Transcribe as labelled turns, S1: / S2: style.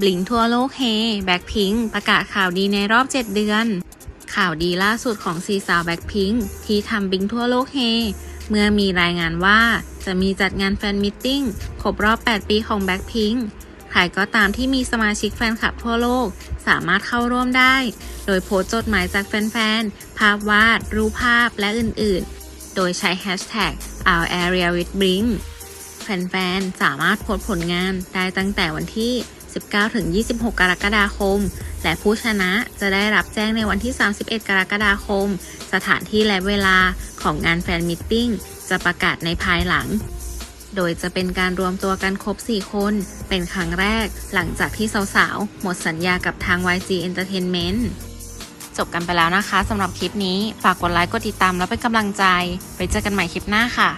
S1: บลิงทั่วโลกเฮแบ็คพิงประกาศข่าวดีในรอบ 7 เดือน ข่าวดีล่าสุดของสีสาวแบ็คพิงที่ทำบิงทั่วโลกเฮเมื่อมีรายงานว่าจะมีจัดงานแฟนมิทติ้งครบรอบ 8 ปีของแบ็คพิงใครก็ตามที่มีสมาชิกแฟนคลับทั่วโลก สามารถเข้าร่วมได้ โดยโพสต์จดหมายจากแฟนๆ ภาพวาด รูปภาพและอื่นๆ โดยใช้แฮชแท็ก our area with bling แฟนๆ สามารถโพสต์ผลงานได้ตั้งแต่วันที่ 19-26 กรกฎาคม และผู้ชนะจะได้รับแจ้งในวันที่ 31 กรกฎาคม สถานที่และเวลาของงานแฟนมิทติ้งจะประกาศในภายหลัง โดยจะเป็นการรวมตัวกันครบ 4 คน เป็นครั้งแรกหลังจากที่สาวๆ หมดสัญญากับทาง YG Entertainment จบกันไปแล้วนะคะสำหรับคลิปนี้ ฝากกดไลค์ กดติดตามแล้วเป็นกำลังใจ ไปเจอกันใหม่คลิปหน้าค่ะ